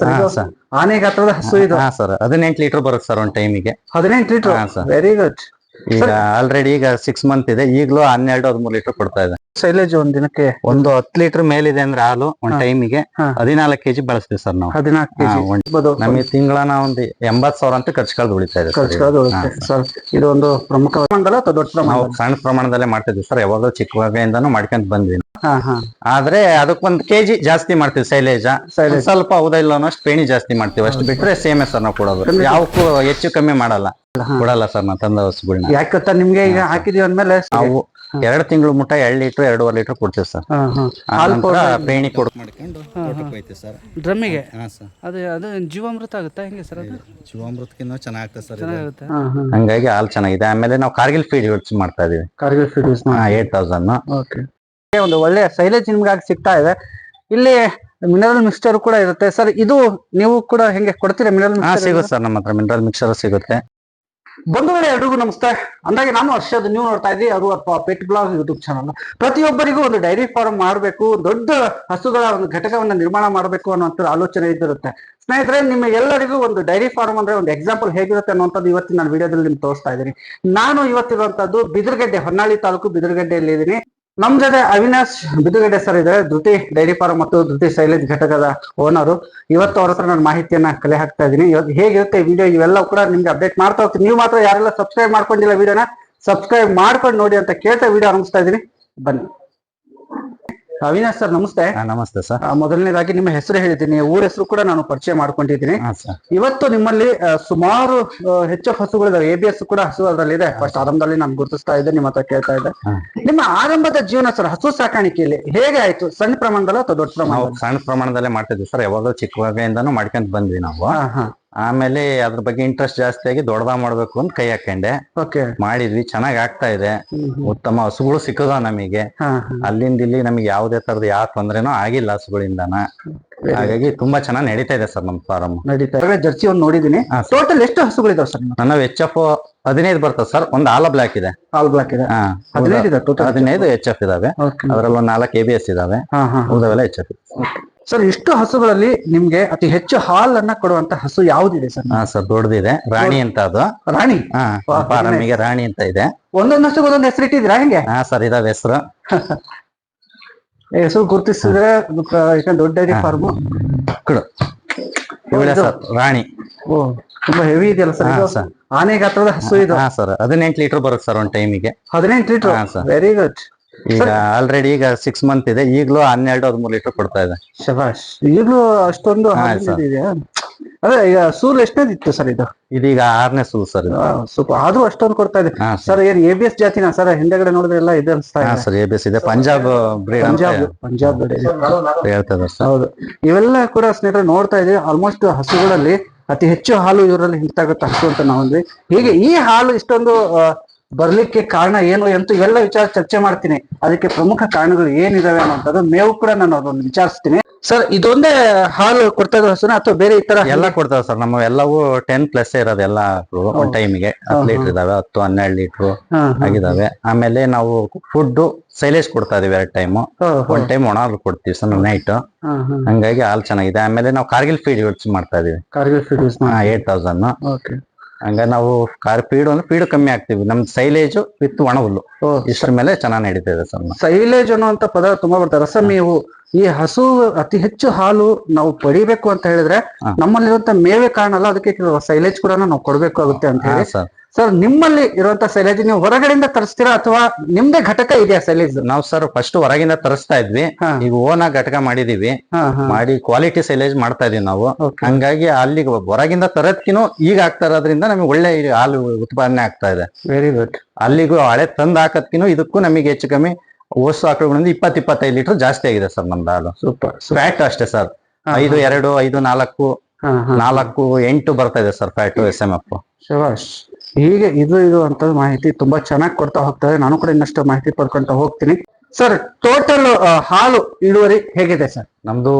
Sir, ಹಾ ಇದು sir ಆನೆ ಹಸು ಇದು. ಹಾ ಸರ್. ಹದಿನೆಂಟು ಲೀಟರ್ ಬರುತ್ತೆ ಸರ್ ಒಂದು ಟೈಮಿಗೆ ಹದಿನೆಂಟು ಲೀಟರ್ ಹಾ, ಸರ್. ವೆರಿ ಗುಡ್ ಈಗ ಆಲ್ರೆಡಿ ಈಗ ಸಿಕ್ಸ್ ಮಂತ್ ಇದೆ. ಈಗಲೂ ಹನ್ನೆರಡು ಹದಿಮೂರು ಲೀಟರ್ ಕೊಡ್ತಾ ಇದೆ. ಸೈಲೇಜ್ ಒಂದ್ ದಿನಕ್ಕೆ ಒಂದು ಹತ್ತು ಲೀಟರ್ ಮೇಲಿದೆ ಅಂದ್ರೆ ಹಾಲು ಒಂದ್. ಟೈಮಿಗೆ. ಹದಿನಾಲ್ಕು ಕೆಜಿ ಬಳಸ್ತೀವಿ ಸರ್ ನಾವು. ಹದಿನಾಲ್ಕು ಕೆಜಿ. ನಮಗೆ ತಿಂಗಳನ ಒಂದು ಎಂಬತ್ ಸಾವಿರ ಅಂತ ಖರ್ಚು ಕಳೆದು ಉಳಿತಾ ಇದೆ ಸರ್ ಈಗ. ಸರ್. ಇದು ಒಂದು ಪ್ರಮುಖ ಮಂಡಲ ಅಥವಾ ದೊಡ್ಡ ಪ್ರಮಾಣ ಸಣ್ಣ ಪ್ರಮಾಣದಲ್ಲೇ ಮಾಡ್ತಿದ್ವಿ ಸರ್ ಯಾವಾಗಲೂ ಚಿಕ್ಕವಾಗಿಂದ ಮಾಡ್ಕೊಂಡ್ ಬಂದ್ವಿ. ಆದ್ರೆ ಅದಕ್ಕೊಂದ್ ಕೆಜಿ ಜಾಸ್ತಿ ಮಾಡ್ತೀವಿ ಸೈಲೇಜ್. ಸ್ವಲ್ಪ ಹೌದಾ ಇಲ್ಲ ಅನ್ನೋಷ್ಟು ಪೇಣಿ ಜಾಸ್ತಿ ಮಾಡ್ತೀವಿ. ಅಷ್ಟು ಬಿಟ್ರೆ ಸೇಮ್ ಸರ್ ನಾವು ಕೊಡೋದು. ಯಾವಕ್ಕೂ ಹೆಚ್ಚು ಕಮ್ಮಿ ಮಾಡಲ್ಲ. ಕೊಡಲ್ಲ ಸರ್ ನಾ ತಂದ ಹಸುಗಳನ್ನ ಯಾಕಂತ ನಿಮ್ಗೆ ಈಗ ಹಾಕಿದೀವಿ ಅಂದ್ಮೇಲೆ ನಾವು ಎರಡು ತಿಂಗಳು ಮುಟ್ಟ ಎರಡು ಲೀಟರ್ ಎರಡೂವರೆ ಲೀಟರ್ ಕೊಡ್ತೀವಿ ಸರ್. ಪೇಣಿ ಕೊಡ್. ಮಾಡ್ಕೊಂಡು ಹೋಯ್ತೀವಿ ಸರ್. ಡ್ರಮ್ಮಿಗೆ? ಹಾ ಸರ್. ಅದು ಅದು ಜೀವಾಮೃತ ಆಗುತ್ತಾ ಹೆಂಗೆ ಸರ್ ಅದು? ಜೀವಾಮೃತಕ್ಕಿಂತ ಸರ್ ಚೆನ್ನಾಗುತ್ತೆ ಹಂಗಾಗಿ ಹಾಲು ಚೆನ್ನಾಗಿದೆ. ಆಮೇಲೆ ನಾವು ಕಾರ್ಗಿಲ್ ಫೀಡ್ ಯೂಸ್ ಮಾಡ್ತಾ ಇದೀವಿ. Cargill feed use eight thousand. Okay. ಒಂದು ಒಳ್ಳೆ ಸೈಲೇಜ್ ನಿಮ್ಗೆ ಆಗಿ ಸಿಗ್ತಾ ಇದೆ. ಇಲ್ಲಿ ಮಿನರಲ್ ಮಿಕ್ಸ್ಚರ್ ಕೂಡ ಇರುತ್ತೆ ಸರ್. ಇದು ನೀವು ಕೂಡ ಹೆಂಗೆ ಕೊಡ್ತೀರಾ ಮಿನರಲ್ ಸಿಗುತ್ತೆ ಸರ್ ನಮ್ಮ ಹತ್ರ ಮಿನರಲ್ ಮಿಕ್ಸರ್ ಸಿಗುತ್ತೆ. ಬಂಧುಗಳೇ, ಎಲ್ರಿಗೂ ನಮಸ್ತೆ. ಅಂದಾಗೆ ನಾನು ಹರ್ಷದ್, ನೀವು ನೋಡ್ತಾ ಇದ್ರಿ ಅದು ಅಥವಾ ಪೆಟ್ ಬ್ಲಾಗ್ ಯೂಟ್ಯೂಬ್ ಚಾನಲ್. ಪ್ರತಿಯೊಬ್ಬರಿಗೂ ಒಂದು ಡೈರಿ ಫಾರ್ಮ್ ಮಾಡಬೇಕು ದೊಡ್ಡ ಹಸುಗಳ ಒಂದು ಘಟಕವನ್ನ ನಿರ್ಮಾಣ ಮಾಡಬೇಕು ಅನ್ನುವಂಥ ಆಲೋಚನೆ ಇದ್ದಿರುತ್ತೆ. ಸ್ನೇಹಿತರೆ, ನಿಮ್ಮ ಎಲ್ಲರಿಗೂ ಒಂದು ಡೈರಿ ಫಾರ್ಮ್ ಅಂದ್ರೆ ಒಂದು ಎಕ್ಸಾಂಪಲ್ ಹೇಗಿರುತ್ತೆ ಅನ್ನುವಂಥದ್ದು ಇವತ್ತಿನ ನಾನು ವಿಡಿಯೋದಲ್ಲಿ ನಿಮ್ಗೆ ತೋರಿಸ್ತಾ ಇದ್ದೀನಿ. ನಾನು ಇವತ್ತಿರುವಂತದ್ದು ಬಿದಿರುಗಡ್ಡೆ, ಹೊನ್ನಾಳಿ ತಾಲೂಕು ಬಿದಿರುಗಡ್ಡೆಯಲ್ಲಿ ಇದ್ದೀನಿ ನಮ್ ಜೊತೆ ಅವಿನಾಶ್ ಬಿದುಗಡೆ ಸರ್ ಇದೆ ಧೃತಿ ಡೈರಿ ಫಾರ್ಮ್ ಮತ್ತು ಧೃತಿ ಶೈಲೇಜ್ ಘಟಕದ ಓನರು ಇವತ್ತು ಅವ್ರ ಹತ್ರ ನಾನು ಮಾಹಿತಿಯನ್ನ ಕಲೆ ಹಾಕ್ತಾ ಇದ್ದೀನಿ. ಇವತ್ತು ಹೇಗಿರುತ್ತೆ ವಿಡಿಯೋ ಇವೆಲ್ಲ ಕೂಡ ನಿಮ್ಗೆ ಅಪ್ಡೇಟ್ ಮಾಡ್ತಾ ಹೋಗ್ತೀನಿ. ನೀವು ಮಾತ್ರ ಯಾರೆಲ್ಲ ಸಬ್ಸ್ಕ್ರೈಬ್ ಮಾಡ್ಕೊಂಡಿಲ್ಲ ವಿಡಿಯೋನ ಸಬ್ಸ್ಕ್ರೈಬ್ ಮಾಡ್ಕೊಂಡು ನೋಡಿ ಅಂತ ಕೇಳ್ತಾ ವಿಡಿಯೋ ಆರಂಭಿಸ್ತಾ ಇದ್ದೀನಿ. ಬನ್ನಿ. ಅವಿನಾಶ್ ಸರ್ ನಮಸ್ತೆ. ನಮಸ್ತೆ ಸರ್. ಮೊದಲನೇದಾಗಿ ನಿಮ್ಮ ಹೆಸರು ಹೇಳಿದ್ದೀನಿ. ಊರ ಹೆಸರು ಕೂಡ ನಾನು ಪರಿಚಯ ಮಾಡ್ಕೊಂಡಿದ್ದೀನಿ. ಇವತ್ತು ನಿಮ್ಮಲ್ಲಿ ಸುಮಾರು ಹೆಚ್ಚು ಹಸುಗಳಿದಾವೆ. ಎ ಬಿ ಎಸ್ ಕೂಡ ಹಸು ಅದರಲ್ಲಿ ಇದೆ ಫಸ್ಟ್ ಆರಂಭದಲ್ಲಿ ನಾನು ಗುರುತಿಸ್ತಾ ಇದ್ದೆ ನಿಮ್ಮ ಹತ್ರ ಕೇಳ್ತಾ ಇದ್ದೆ. ನಿಮ್ಮ ಆರಂಭದ ಜೀವನ ಸರ್ ಹಸು ಸಾಕಾಣಿಕೆಯಲ್ಲಿ ಹೇಗೆ ಆಯ್ತು? ಸಣ್ಣ ಪ್ರಮಾಣದಲ್ಲ ಅಥವಾ ದೊಡ್ಡ ಪ್ರಮಾಣ ಸಣ್ಣ ಪ್ರಮಾಣದಲ್ಲೇ ಮಾಡ್ತಿದ್ವಿ ಸರ್. ಯಾವಾಗಲೂ ಚಿಕ್ಕವಾಗಿಂದಾನು ಮಾಡ್ಕೊಂಡ್ ಬಂದ್ವಿ ನಾವು. ಆಮೇಲೆ ಅದ್ರ ಬಗ್ಗೆ ಇಂಟ್ರೆಸ್ಟ್ ಜಾಸ್ತಿ ಆಗಿ ದೊಡ್ಡದ ಮಾಡ್ಬೇಕು ಅಂತ ಕೈ ಹಾಕೊಂಡೆ. ಓಕೆ ಮಾಡಿದ್ವಿ ಚೆನ್ನಾಗ್ ಆಗ್ತಾ ಇದೆ. ಉತ್ತಮ ಹಸುಗಳು ಸಿಕ್ಕದ ನಮಗೆ. ಅಲ್ಲಿಂದ ಇಲ್ಲಿ ನಮಗೆ ಯಾವುದೇ ತರದ ಯಾವ ತೊಂದ್ರೆನೂ ಆಗಿಲ್ಲ ಹಸುಗಳಿಂದಾನ. ಹಾಗಾಗಿ ತುಂಬಾ ಚೆನ್ನಾಗಿ ನಡೀತಾ ಇದೆ ಸರ್ ನಮ್ ಫಾರಂ ನಡೀತಾ ಇದೆ. ಜರ್ಸಿ ಒಂದು ನೋಡಿದೀನಿ ಟೋಟಲ್ ಎಷ್ಟು ಹಸುಗಳಿದಾವೆ ಸರ್ ನನ್ನ ಎಚ್ ಎಫ್ ಹದಿನೈದು ಬರ್ತದೆ ಸರ್. ಒಂದು ಆಲ ಬ್ಲಾಕ್ ಇದೆ. ಆಲ್ ಬ್ಲಾಕ್ ಇದೆ. ಹದಿನೈದು ಹದಿನೈದು ಎಚ್ ಎಫ್ ಇದಾವೆ. ಅದರಲ್ಲಿ ಒಂದ್ ನಾಲ್ಕು ಎ ಬಿ ಎಸ್ ಇದಾವೆ. ಉಳಿದವೆಲ್ಲ ಎಚ್ ಎಫ್ ಸರ್ ಇಷ್ಟು ಹಸುಗಳಲ್ಲಿ ನಿಮ್ಗೆ ಅತಿ ಹೆಚ್ಚು ಹಾಲನ್ನ ಕೊಡುವಂತ ಹಸು ಯಾವ್ದಿದೆ ಸರ್ ಹಾ ಸರ್ ದೊಡ್ಡದಿದೆ. ರಾಣಿ ಅಂತ ಅದು. ರಾಣಿ? ಹಾ ರಾಣಿ ಅಂತ ಇದೆ. ಒಂದೊಂದು ಹಸುಗೆ ಒಂದೊಂದು ಹೆಸರು ಇಟ್ಟಿದ್ದೀರಾ ಹೆಂಗೆ? ಹಾ ಸರ್ ಇದಾವೆ ಹೆಸರು. ಹೆಸರು ಗುರುತಿಸಿದ್ರೆ ದೊಡ್ಡ ಡೈರಿ ಫಾರ್ಮ್ ಇವಳೆ ಸರ್ ರಾಣಿ. ಓ ತುಂಬಾ ಹೆವಿ ಇದೆಯಲ್ಲ ಸರ್ ಇದು? ಆನೆ ಗಾತ್ರದ ಹಸು ಇದು. ಹಾ ಸರ್ ಹದಿನೆಂಟು ಲೀಟರ್ ಬರುತ್ತೆ ಸರ್ ಒಂದ್ ಟೈಮಿಗೆ ಹದಿನೆಂಟು ಲೀಟರ್. ವೆರಿ ಗುಡ್ ಈಗ ಆಲ್ರೆಡಿ ಈಗ ಸಿಕ್ಸ್ ಮಂತ್ ಇದೆ. ಈಗಲೂ ಹನ್ನೆರಡು ಹದಿಮೂರು ಲೀಟರ್ ಕೊಡ್ತಾ ಇದೆ ಶಬಾಷ್ ಈಗಲೂ ಅಷ್ಟೊಂದು ಹಾ. ಇದೆಯಾ? ಅದೇ ಈಗ ಸೂಲ್ ಎಷ್ಟನೇದಿತ್ತು ಸರ್ ಇದು? ಇದೀಗ ಆರನೇ ಸೂಲ್ ಸರ್ ಇದು. ಆದ್ರೂ ಅಷ್ಟೊಂದು ಕೊಡ್ತಾ ಇದೆ. ಹಾ ಸರ್. ಏನ್ ಎ ಬಿ ಎಸ್ ಜಾತಿನ ಸರ್? ಹಿಂದೆಗಡೆ ನೋಡಿದ್ರೆ ಎಲ್ಲ ಇದೆ ಅನ್ಸ್ತಾ ಹಾ ಇದೆ. ಸರ್ ಎ ಬಿ ಎಸ್ ಇದೆ. ಪಂಜಾಬ್ ಬ್ರೀಡ್ ಅಂತ ಪಂಜಾಬ್ ಪಂಜಾಬ್. ಹೇಳ್ತಾ ಸರ್. ಹೌದು. ಇವೆಲ್ಲ ಕೂಡ ಸ್ನೇಹಿತರೆ ನೋಡ್ತಾ ಇದೀವಿ ಆಲ್ಮೋಸ್ಟ್ ಹಸುಗಳಲ್ಲಿ ಅತಿ ಹೆಚ್ಚು ಹಾಲು ಇವರಲ್ಲಿ ಹಿಂತಾಗುತ್ತೆ ಹಸು ಅಂತ ನಾವಂದ್ವಿ ಹೀಗೆ ಈ ಹಾಲು ಇಷ್ಟೊಂದು ಆ, ಬರ್ಲಿಕ್ಕೆ ಕಾರಣ ಏನು ಅಂತ ಇವೆಲ್ಲ ವಿಚಾರ ಚರ್ಚೆ ಮಾಡ್ತೀನಿ. ಅದಕ್ಕೆ ಪ್ರಮುಖ ಕಾರಣಗಳು ಏನಿದಾವೆ ಅನ್ನೋಂಥದ್ದು ಮೇವು ಕೂಡ ನಾನು ಅದನ್ನು ವಿಚಾರಿಸ್ತೀನಿ. ಸರ್ ಇದೊಂದೇ ಹಾಲು ಕೊಡ್ತಾ ಇರೋ ಹಸುನ ಅಥವಾ ಬೇರೆ ಈ ತರ ಎಲ್ಲ ಕೊಡ್ತಾವೆ ಸರ್ ನಮ್ಮ ಎಲ್ಲವೂ ಟೆನ್ ಪ್ಲಸ್ ಇರೋದು ಎಲ್ಲ ಒಂದ್ ಟೈಮಿಗೆ ಹತ್ತು ಲೀಟರ್ ಇದಾವೆ ಹತ್ತು ಹನ್ನೆರಡು ಲೀಟರ್. ಆಗಿದಾವೆ. ಆಮೇಲೆ ನಾವು ಫುಡ್ ಸೈಲೇಜ್ ಕೊಡ್ತಾ ಇದೀವಿ ಎರಡು ಟೈಮು. ಒಂದ್ ಟೈಮ್ ಒಣ ಹಾಲು ಕೊಡ್ತೀವಿ ಸರ್ ನೈಟ್. ಹಂಗಾಗಿ ಹಾಲು ಚೆನ್ನಾಗಿದೆ. ಆಮೇಲೆ ನಾವು ಕಾರ್ಗಿಲ್ ಫೀಡ್ ಯೂಸ್ ಮಾಡ್ತಾ ಇದೀವಿ Cargill feed use eight thousand ಹಂಗಾಗಿ ನಾವು ಕಾರ್ ಪೀಡ್ ಅಂದ್ರೆ ಪೀಡು ಕಮ್ಮಿ ಆಗ್ತಿವಿ. ನಮ್ ಸೈಲೇಜ್ ವಿತ್ ಒಣ ಹುಲ್ಲು ಇಷ್ಟರ ಮೇಲೆ ಚೆನ್ನಾಗಿ ನಡೀತಿದೆ ಸರ್. ಸೈಲೇಜ್ ಅನ್ನುವಂತ ಪದ ತುಂಬಾ ಬರ್ತದೆ ರಸಮೇವು ಈ ಹಸು ಅತಿ ಹೆಚ್ಚು ಹಾಲು ನಾವು ಪಡಿಬೇಕು ಅಂತ ಹೇಳಿದ್ರೆ. ನಮ್ಮಲ್ಲಿರುವಂತ ಮೇವೆ ಕಾರಣ ಅಲ್ಲ ಅದಕ್ಕೆ ಸೈಲೇಜ್ ಕೂಡ ನಾವು ಕೊಡಬೇಕಾಗುತ್ತೆ ಅಂತ ಹೇಳಿ. ಸರ್. ಸರ್ ನಿಮ್ಮಲ್ಲಿ ಇರುವಂತ ಸೈಲೇಜ್ ನೀವು ಹೊರಗಡೆಯಿಂದ ತರಿಸ್ತೀರಾ ಅಥವಾ ನಿಮ್ದೇ ಘಟಕ ಇದೆಯಾ ಸೈಲೇಜ್ ನಾವು ಸರ್ ಫಸ್ಟ್ ಹೊರಗಿಂದ ತರಿಸ್ತಾ ಇದ್ವಿ. ಈಗ ಓನ್ ಆಗಿ ಘಟಕ ಮಾಡಿದೀವಿ. ಮಾಡಿ ಕ್ವಾಲಿಟಿ ಸೈಲೇಜ್ ಮಾಡ್ತಾ ಇದೀವಿ ನಾವು. ಹಂಗಾಗಿ ಅಲ್ಲಿಗೆ ಹೊರಗಿಂದ ತರದ್ಕಿನೂ ಈಗ ಆಗ್ತಾ ಇರೋದ್ರಿಂದ ನಮಗೆ ಒಳ್ಳೆ ಹಾಲು ಉತ್ಪಾದನೆ ಆಗ್ತಾ ಇದೆ. ವೆರಿ ಗುಡ್ ಅಲ್ಲಿಗೂ ಹಳೆ ತಂದ್ ಹಾಕದ್ಕಿನೂ ಇದಕ್ಕೂ ನಮಗೆ ಹೆಚ್ಚು ಕಮ್ಮಿ ಓಸು ಆಕಳುಗಳಿಂದ ಇಪ್ಪತ್ತು ಇಪ್ಪತ್ತೈದು ಲೀಟರ್ ಜಾಸ್ತಿ ಆಗಿದೆ ಸರ್ ನಮ್ದು ಹಾಲು. ಸೂಪರ್ ಫ್ಯಾಟ್ ಅಷ್ಟೇ ಸರ್. ಐದು ಎರಡು ಐದು ನಾಲ್ಕು ನಾಲ್ಕು ಎಂಟು ಬರ್ತಾ ಇದೆ sir fat S M F ಹೀಗೆ ಇದು ಇದು ಅಂತ ಮಾಹಿತಿ ತುಂಬಾ ಚೆನ್ನಾಗಿ ಕೊಡ್ತಾ ಹೋಗ್ತದೆ ನಾನು ಕೂಡ ಇನ್ನಷ್ಟು ಮಾಹಿತಿ ಪಡ್ಕೊಂತ ಹೋಗ್ತೀನಿ. ಸರ್ ಟೋಟಲ್ ಹಾಲು ಇಳುವರಿ ಹೇಗಿದೆ ಸರ್? ನಮ್ದು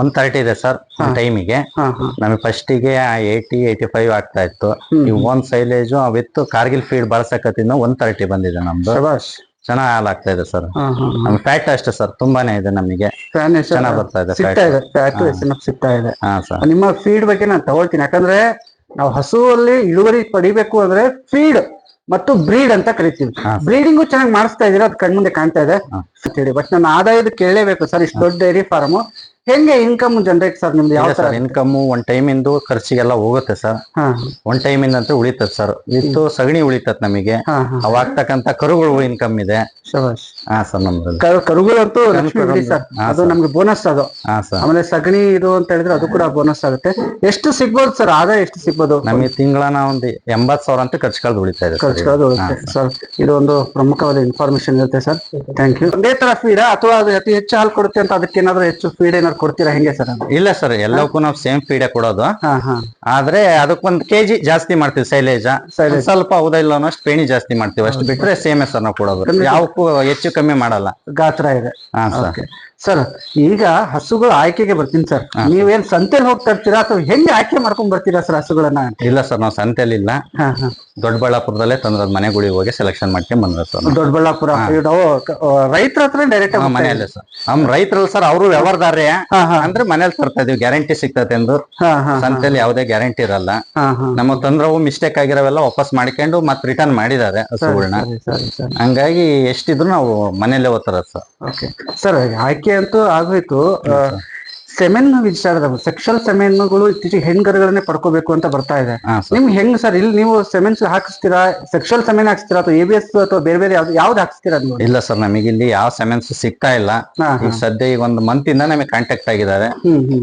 ಒನ್ ತರ್ಟಿ ಇದೆ ಸರ್ ಟೈಮಿಗೆ ನಮಗೆ ಫಸ್ಟಿಗೆ ಏಯ್ಟಿ ಏಯ್ಟಿ ಫೈವ್ ಆಗ್ತಾ ಇತ್ತು. ಈ own silage with Cargill feed ಬಳಸಕತ್ತಿಂದ one thirty ಬಂದಿದೆ ನಮ್ದು. ಚೆನ್ನಾಗ್ ಹಾಲ್ ಆಗ್ತಾ ಇದೆ ಸರ್. ಫ್ಯಾಟ್ ಅಷ್ಟೇ ಸರ್ ತುಂಬಾನೇ ಇದೆ ನಮಗೆ. ಚೆನ್ನಾಗ್ ಬರ್ತಾ ಇದೆ ಸಿಗ್ತಾ ಇದೆ ಫ್ಯಾಟು ಸಿಗ್ತಾ ನಿಮ್ಮ ಫೀಡ್ ಬಗ್ಗೆ ನಾನು ತಗೊಳ್ತೀನಿ. ಯಾಕಂದ್ರೆ ನಾವು ಹಸುವಲ್ಲಿ ಇಳುವರಿ ಪಡಿಬೇಕು ಅಂದ್ರೆ ಫೀಡ್ ಮತ್ತು ಬ್ರೀಡ್ ಅಂತ ಕರಿತೀವಿ. ಬ್ರೀಡಿಂಗು ಚೆನ್ನಾಗಿ ಮಾಡಿಸ್ತಾ ಇದೀರ ಅದು ಕಣ್ಮುಂದೆ ಕಾಣ್ತಾ ಇದೆ. ಬಟ್ ನನ್ನ ಆದಾಯದ ಕೇಳಲೇಬೇಕು ಸರ್ ಇಷ್ಟು ದೊಡ್ಡ ಡೈರಿ ಫಾರ್ಮ್ ಹೆಂಗೆ ಇನ್ಕಮ್ ಜನರೇಟ್ ಸರ್ ನಿಮ್ದು? ಯಾವ ಸರ್ ಇನ್ಕಮ್ ಒಂದ್ ಟೈಮ್ ಇಂದು ಖರ್ಚಿಗೆಲ್ಲ ಹೋಗುತ್ತೆ ಸರ್. ಒನ್ ಒಂದ್ ಟೈಮ್ ಇಂದ ಅಂತ ಉಳಿತದ ಸರ್. ಇತ್ತು ಸಗಣಿ ಉಳಿತದ ನಮಗೆ. ಅವಾಗ್ತಕ್ಕಂತ ಕರುಗಳು ಇನ್ಕಮ್ ಇದೆ. ಹಾ ಸರ್ ನಮ್ದು. ಕರು- ಕರುಗಳಂತೂ ಸರ್. ಅದು ನಮ್ಗೆ ಬೋನಸ್ ಅದು. ಆಮೇಲೆ ಸಗಣಿ ಇದು ಅಂತ ಹೇಳಿದ್ರೆ ಅದು ಕೂಡ ಬೋನಸ್ ಆಗುತ್ತೆ. ಎಷ್ಟು ಸಿಗ್ಬೋದು ಸರ್? ಆದಾಯ ಎಷ್ಟು ಸಿಗ್ಬೋದು? ನಮಗೆ ತಿಂಗಳನ ಒಂದು ಎಂಬತ್ ಸಾವಿರ ಅಂತ ಖರ್ಚು ಕಳ್ದು ಉಳಿತಾ ಇದೆ ಉಳಿತೆ ಸರ್. ಇದು ಒಂದು ಪ್ರಮುಖವಾದ ಇನ್ಫಾರ್ಮೇಶನ್ ಇರುತ್ತೆ ಸರ್. ಥ್ಯಾಂಕ್ ಯು ಒಂದೇ ತರ ಫೀಡ್ ಅಥವಾ ಅದು ಅತಿ ಹೆಚ್ಚು ಹಾಲು ಕೊಡುತ್ತೆ ಅಂತ ಅದಕ್ಕೆ ಏನಾದ್ರು ಹೆಚ್ಚು ಫೀಡ್ ಏನಾದ್ರು ಕೊಡ್ತೀರಾ? ಹೆಂಗೆ ಸರ್ ಇಲ್ಲ ಸರ್ ಎಲ್ಲಕ್ಕೂ ನಾವು ಸೇಮ್ ಫೀಡೆ ಕೊಡೋದು. ಹಾ ಹಾ. ಆದ್ರೆ ಅದಕ್ಕೆ ಒಂದ್ ಕೆಜಿ ಜಾಸ್ತಿ ಮಾಡ್ತೀವಿ ಸೈಲೇಜ್. Silage. ಸ್ವಲ್ಪ ಹೌದಾ ಇಲ್ಲ ಅನ್ನೋಷ್ಟು ಪೇಣಿ ಜಾಸ್ತಿ ಮಾಡ್ತೀವಿ. ಅಷ್ಟು ಬಿಟ್ರೆ ಸೇಮ್ ಸರ್ ನಾವು ಕೊಡೋದು. ಯಾವಕ್ಕೂ ಹೆಚ್ಚು ಕಮ್ಮಿ ಮಾಡಲ್ಲ. ಗಾತ್ರ ಇದೆ. ಹಾ ಸರ್. ಸರ್ ಈಗ ಹಸುಗಳ ಆಯ್ಕೆಗೆ ಬರ್ತೀನಿ ಸರ್. ನೀವೇನ್ ಸಂತೆಲಿ ಹೋಗ್ತಾ ಇರ್ತೀರಾ ಅಥವಾ ಹೆಂಗೆ ಆಯ್ಕೆ ಮಾಡ್ಕೊಂಡ್ ಬರ್ತೀರಾ ಸರ್ ಹಸುಗಳನ್ನ? ಇಲ್ಲ ಸರ್ ನಾವು ಸಂತೆಲಿ ಇಲ್ಲ. ದೊಡ್ಡಬಳ್ಳಾಪುರದಲ್ಲೇ ತಂದ್ರದ್ ಮನೆಗಳಿಗೆ ಹೋಗಿ ಸೆಲೆಕ್ಷನ್ ಮಾಡ್ಕೊಂಡ್ ಬಂದ್ರ ಸರ್ ನಾವು. ದೊಡ್ಡಬಳ್ಳಾಪುರ ರೈತರ ಹತ್ರ ಡೈರೆಕ್ಟ್ ಮನೆಯಲ್ಲೇ ಸರ್. ನಮ್ ರೈತರಲ್ಲ ಸರ್ ಅವರು ವ್ಯವಹಾರದಾರೆ ಅಂದ್ರೆ ಮನೇಲಿ ತರ್ತಾ ಇದೀವಿ ಗ್ಯಾರಂಟಿ ಸಿಗ್ತದೆ ಎಂದು ಸಂತೆಲಿ ಯಾವುದೇ ಗ್ಯಾರಂಟಿ ಇರಲ್ಲ. ನಮಗ್ ತಂದ್ರವು ಮಿಸ್ಟೇಕ್ ಆಗಿರೋವೆಲ್ಲ ವಾಪಸ್ ಮಾಡ್ಕೊಂಡು ಮತ್ತೆ ರಿಟರ್ನ್ ಮಾಡಿದ್ದಾರೆ ಹಸುಗಳನ್ನ ಹಂಗಾಗಿ ಎಷ್ಟಿದ್ರು ನಾವು ಮನೇಲೆ ಓದ್ತಾರ ಸರ್. ಓಕೆ ಸರ್ ಆಯ್ಕೆ ಅಂತೂ ಆಗೋಯ್ತು. ಸೆಮೆನ್ ವಿಚಾರದ ಸೆಕ್ಷುವಲ್ ಸೆಮೆನ್ಗಳು ಇತ್ತೀಚೆಗೆ ಹೆಣ್ಗರುಗಳನ್ನೇ ಪಡ್ಕೋಬೇಕು ಅಂತ ಬರ್ತಾ ಇದೆ. ಹಾ ನಿಮ್ಗೆ ಹೆಂಗ್ ಸರ್ ಇಲ್ಲಿ ನೀವು ಸೆಮೆನ್ಸ್ ಹಾಕಿಸ್ತೀರಾ ಸೆಕ್ಷುವಲ್ ಸೆಮೆನ್ ಹಾಕ್ಸ್ತೀರಾ ಅಥವಾ ಎ ಬಿ ಎಸ್ ಅಥವಾ ಬೇರೆ ಬೇರೆ ಯಾವ್ದು ಯಾವ್ದು ಹಾಕ್ಸ್ತೀರಾ ನೀವು ಇಲ್ಲ ಸರ್ ನಮಗೆ ಇಲ್ಲಿ ಯಾವ ಸೆಮೆನ್ಸ್ ಸಿಗ್ತಾ ಇಲ್ಲ. ಈಗ ಸದ್ಯ ಈಗ ಒಂದು ಮಂತ್ ಇಂದ ನಮಗೆ ಕಾಂಟ್ಯಾಕ್ಟ್ ಆಗಿದ್ದಾರೆ.